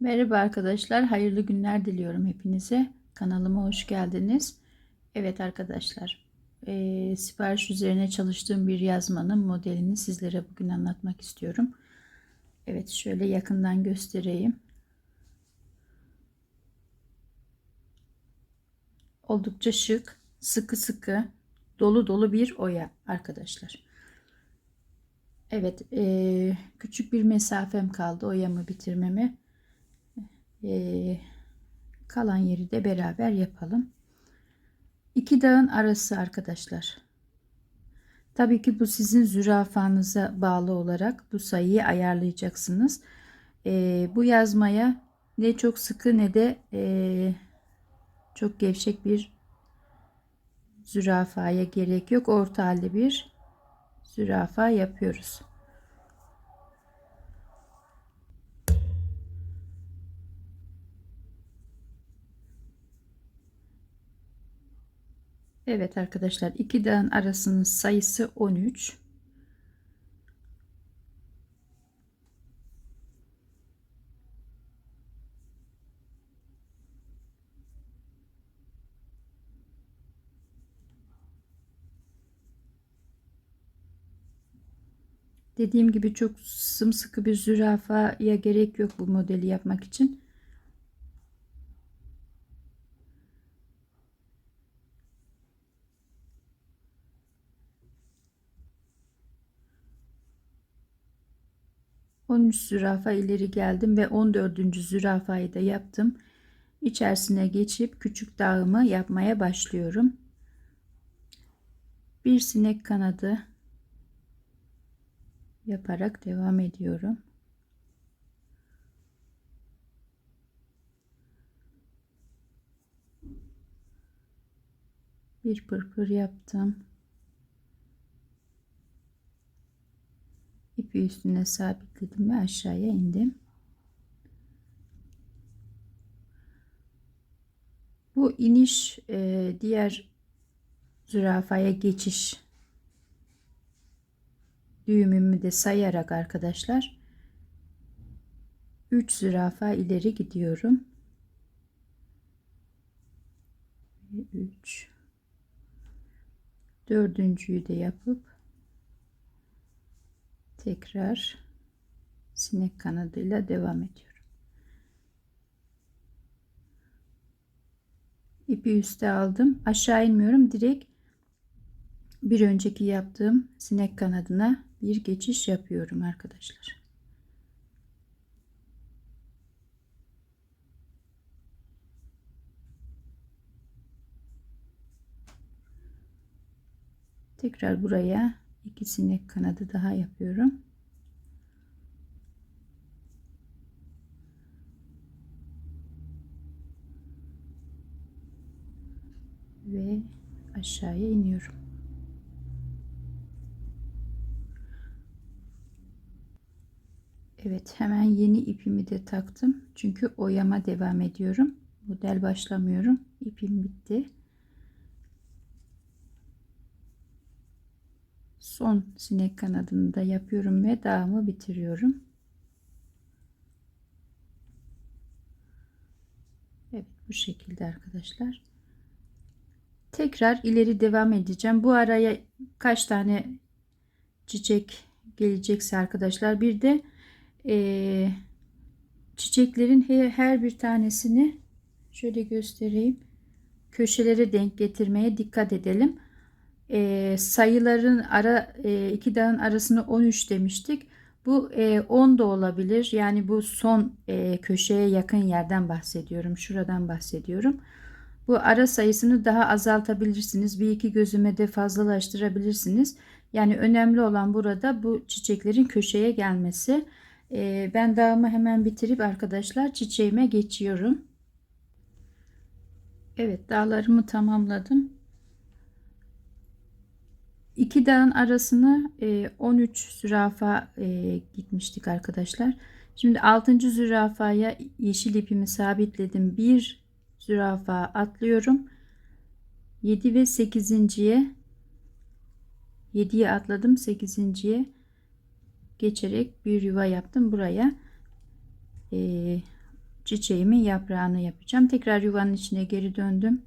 Merhaba arkadaşlar, hayırlı günler diliyorum hepinize. Kanalıma hoş geldiniz. Evet arkadaşlar, eee, sipariş üzerine çalıştığım bir yazmanın modelini sizlere bugün anlatmak istiyorum. Evet, şöyle yakından göstereyim. Oldukça şık, sıkı sıkı, dolu dolu bir oya arkadaşlar. Evet, eee, küçük bir mesafem kaldı oyamı bitirmeme. Ee, kalan yeri de beraber yapalım. İki dağın arası arkadaşlar. Tabii ki bu sizin zürafanıza bağlı olarak bu sayıyı ayarlayacaksınız. Ee, bu yazmaya ne çok sıkı ne de e, çok gevşek bir zürafaya gerek yok. Orta halde bir zürafa yapıyoruz. Evet arkadaşlar iki dağın arasının sayısı 13. Dediğim gibi çok sımsıkı bir zürafaya gerek yok bu modeli yapmak için. 13 zürafa ileri geldim ve 14. zürafayı da yaptım. İçerisine geçip küçük dağımı yapmaya başlıyorum. Bir sinek kanadı yaparak devam ediyorum. Bir pırpır yaptım. İpi üstüne sabitledim ve aşağıya indim. Bu iniş e, diğer zürafaya geçiş düğümümü de sayarak arkadaşlar 3 zürafa ileri gidiyorum. 3 dördüncüyü de yapıp tekrar sinek kanadıyla devam ediyorum. İpi üste aldım. Aşağı inmiyorum. Direkt bir önceki yaptığım sinek kanadına bir geçiş yapıyorum arkadaşlar. Tekrar buraya iki sinek kanadı daha yapıyorum. Ve aşağıya iniyorum. Evet hemen yeni ipimi de taktım. Çünkü oyama devam ediyorum. Model başlamıyorum. İpim bitti. Son sinek kanadını da yapıyorum ve dağımı bitiriyorum. Evet bu şekilde arkadaşlar. Tekrar ileri devam edeceğim. Bu araya kaç tane çiçek gelecekse arkadaşlar bir de e, çiçeklerin her, bir tanesini şöyle göstereyim. Köşelere denk getirmeye dikkat edelim e, sayıların ara e, iki dağın arasını 13 demiştik. Bu e, 10 da olabilir. Yani bu son e, köşeye yakın yerden bahsediyorum. Şuradan bahsediyorum. Bu ara sayısını daha azaltabilirsiniz. Bir iki gözüme de fazlalaştırabilirsiniz. Yani önemli olan burada bu çiçeklerin köşeye gelmesi. E, ben dağımı hemen bitirip arkadaşlar çiçeğime geçiyorum. Evet dağlarımı tamamladım. İki dağın arasını 13 e, zürafa e, gitmiştik arkadaşlar. Şimdi 6. zürafaya yeşil ipimi sabitledim. Bir zürafa atlıyorum. 7 ve 8.ye 7'ye atladım 8.ye geçerek bir yuva yaptım buraya. E, çiçeğimin yaprağını yapacağım. Tekrar yuvanın içine geri döndüm.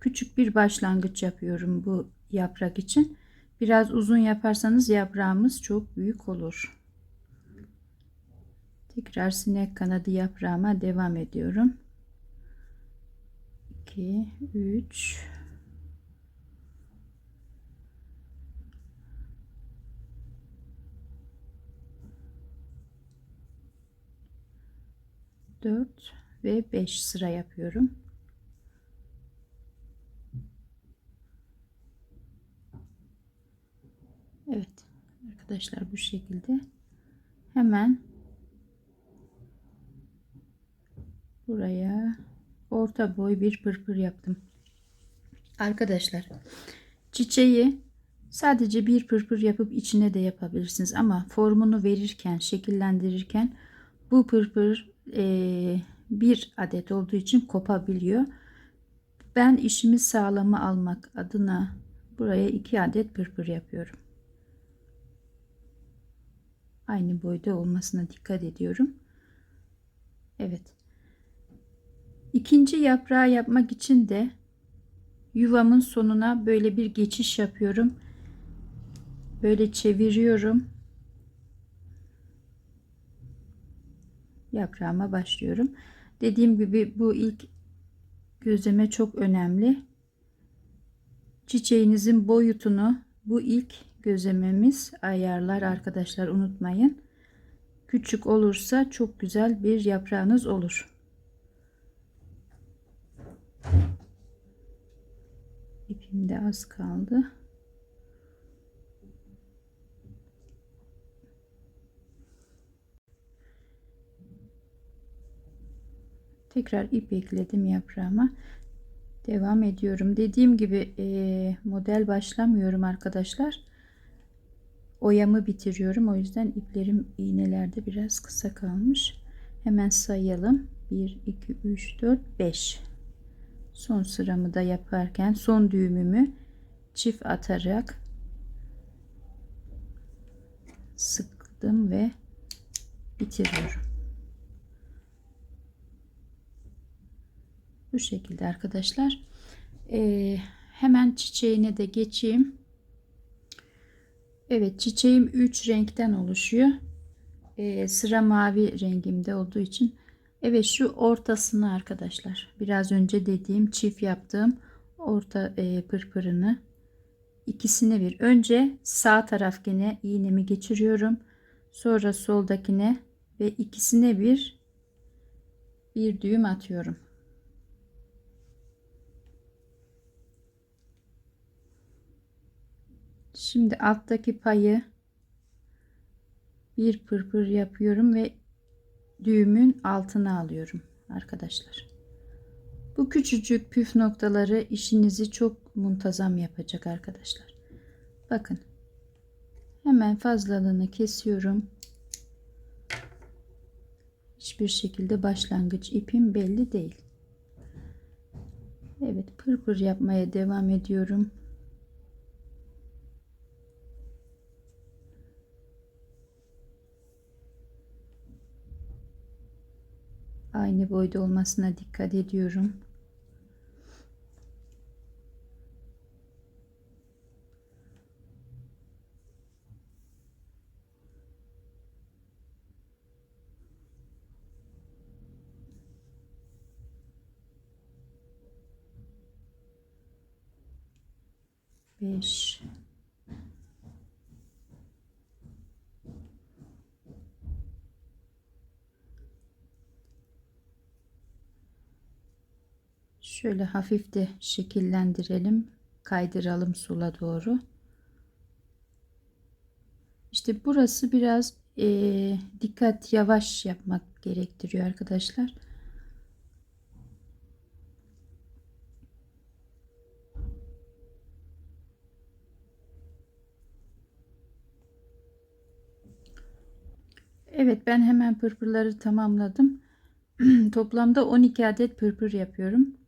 Küçük bir başlangıç yapıyorum bu yaprak için. Biraz uzun yaparsanız yaprağımız çok büyük olur. Tekrar sinek kanadı yaprağıma devam ediyorum. 2 3 4 ve 5 sıra yapıyorum. Evet arkadaşlar bu şekilde hemen buraya orta boy bir pırpır yaptım. Arkadaşlar çiçeği sadece bir pırpır yapıp içine de yapabilirsiniz ama formunu verirken şekillendirirken bu pırpır e, bir adet olduğu için kopabiliyor. Ben işimi sağlama almak adına buraya iki adet pırpır yapıyorum. Aynı boyda olmasına dikkat ediyorum. Evet. İkinci yaprağı yapmak için de yuvamın sonuna böyle bir geçiş yapıyorum. Böyle çeviriyorum. Yaprağıma başlıyorum. Dediğim gibi bu ilk gözleme çok önemli. Çiçeğinizin boyutunu bu ilk gözlememiz ayarlar arkadaşlar unutmayın. Küçük olursa çok güzel bir yaprağınız olur. İpim de az kaldı. Tekrar ip ekledim yaprağıma. Devam ediyorum. Dediğim gibi e, model başlamıyorum arkadaşlar. Oyamı bitiriyorum. O yüzden iplerim iğnelerde biraz kısa kalmış. Hemen sayalım. 1, 2, 3, 4, 5. Son sıramı da yaparken son düğümümü çift atarak sıktım ve bitiriyorum. Bu şekilde arkadaşlar. Ee, hemen çiçeğine de geçeyim. Evet çiçeğim 3 renkten oluşuyor. Ee, sıra mavi rengimde olduğu için. Evet şu ortasını arkadaşlar. Biraz önce dediğim çift yaptığım orta e, pırpırını ikisini bir. Önce sağ tarafkine iğnemi geçiriyorum. Sonra soldakine ve ikisine bir bir düğüm atıyorum. Şimdi alttaki payı bir pırpır yapıyorum ve düğümün altına alıyorum arkadaşlar. Bu küçücük püf noktaları işinizi çok muntazam yapacak arkadaşlar. Bakın. Hemen fazlalığını kesiyorum. Hiçbir şekilde başlangıç ipim belli değil. Evet pırpır yapmaya devam ediyorum. Aynı boyda olmasına dikkat ediyorum. Beş. Şöyle hafif de şekillendirelim. Kaydıralım sula doğru. İşte burası biraz e, dikkat yavaş yapmak gerektiriyor arkadaşlar. Evet ben hemen pırpırları tamamladım. Toplamda 12 adet pırpır yapıyorum.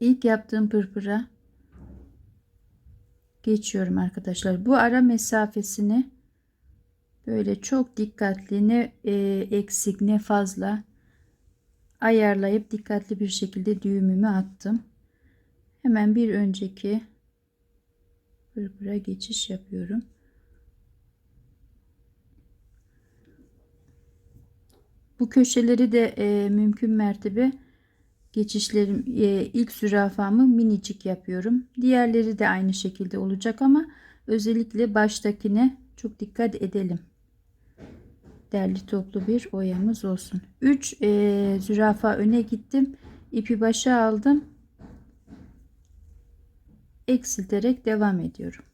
İlk yaptığım pırpıra geçiyorum arkadaşlar. Bu ara mesafesini Böyle çok dikkatli ne e, eksik ne fazla ayarlayıp dikkatli bir şekilde düğümümü attım. Hemen bir önceki pırpıra geçiş yapıyorum. Bu köşeleri de e, mümkün mertebe geçişlerim e, ilk zürafamı minicik yapıyorum. Diğerleri de aynı şekilde olacak ama özellikle baştakine çok dikkat edelim. Derli toplu bir oyamız olsun. 3 e, zürafa öne gittim. ipi başa aldım. Eksilterek devam ediyorum.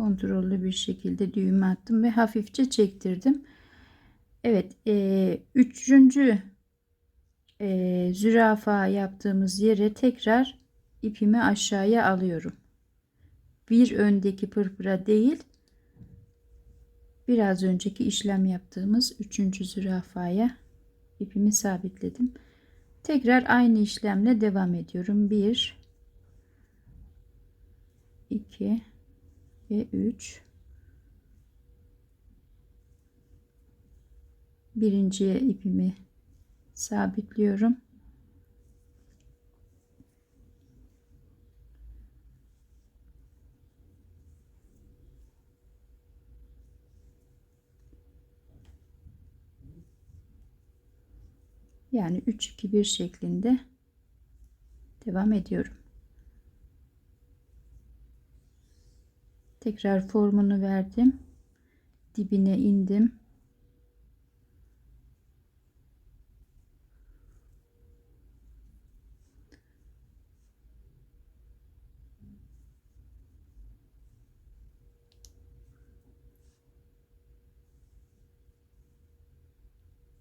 Kontrollü bir şekilde düğümü attım ve hafifçe çektirdim. Evet, e, üçüncü e, zürafa yaptığımız yere tekrar ipimi aşağıya alıyorum. Bir öndeki pırpıra değil, biraz önceki işlem yaptığımız üçüncü zürafaya ipimi sabitledim. Tekrar aynı işlemle devam ediyorum. 1 2 ve 3 birinciye ipimi sabitliyorum. Yani 3 2 1 şeklinde devam ediyorum. Tekrar formunu verdim. Dibine indim.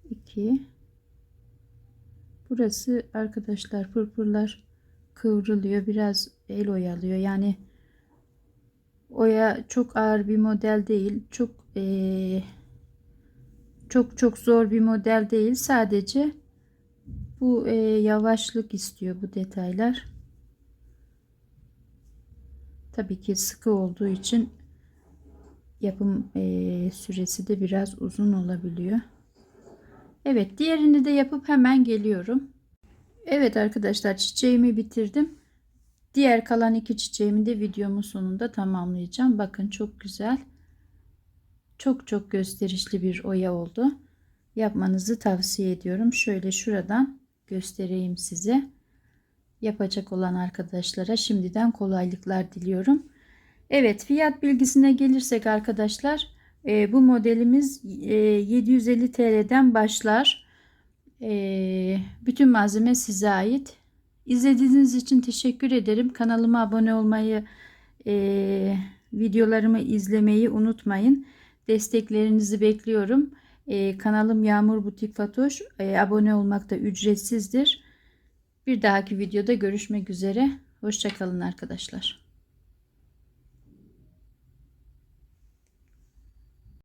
İki. Burası arkadaşlar pırpırlar kıvrılıyor. Biraz el oyalıyor. Yani Oya çok ağır bir model değil. Çok ee, çok çok zor bir model değil. Sadece bu e, yavaşlık istiyor bu detaylar. Tabii ki sıkı olduğu için yapım e, süresi de biraz uzun olabiliyor. Evet diğerini de yapıp hemen geliyorum. Evet arkadaşlar çiçeğimi bitirdim. Diğer kalan iki çiçeğimi de videomun sonunda tamamlayacağım. Bakın çok güzel. Çok çok gösterişli bir oya oldu. Yapmanızı tavsiye ediyorum. Şöyle şuradan göstereyim size. Yapacak olan arkadaşlara şimdiden kolaylıklar diliyorum. Evet fiyat bilgisine gelirsek arkadaşlar e, bu modelimiz e, 750 TL'den başlar. E, bütün malzeme size ait. İzlediğiniz için teşekkür ederim. Kanalıma abone olmayı, e, videolarımı izlemeyi unutmayın. Desteklerinizi bekliyorum. E, kanalım Yağmur Butik Fatoş. E, abone olmak da ücretsizdir. Bir dahaki videoda görüşmek üzere. Hoşçakalın arkadaşlar.